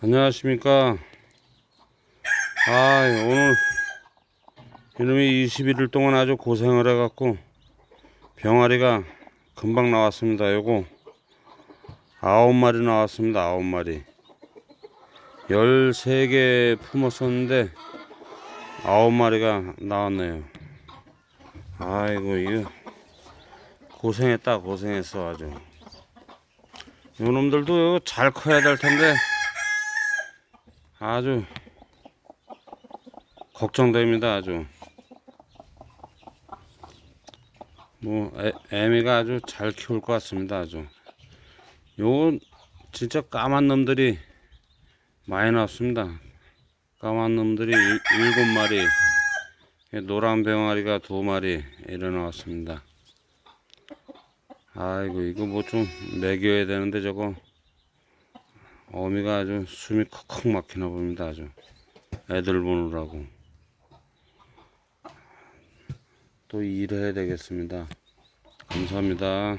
안녕하십니까. 아, 오늘 이놈이 21일 동안 아주 고생을 해갖고 병아리가 금방 나왔습니다. 요거 아홉 마리 나왔습니다. 아홉 마리. 13개 품었었는데 아홉 마리가 나왔네요. 아이고, 이거 고생했다, 고생했어, 아주. 요놈들도 잘 커야 될 텐데 아주 걱정됩니다 아주. 뭐 애, 애미가 아주 잘 키울 것 같습니다 아주. 요 진짜 까만 놈들이 많이 나왔습니다. 까만 놈들이 일- 일곱 마리 노란 병아리가 두 마리 이래 나왔습니다. 아이고 이거 뭐 좀 먹여야 되는데 저거 어미가 아주 숨이 컥컥 막히나 봅니다 아주. 애들 보느라고. 또 일해야 되겠습니다. 감사합니다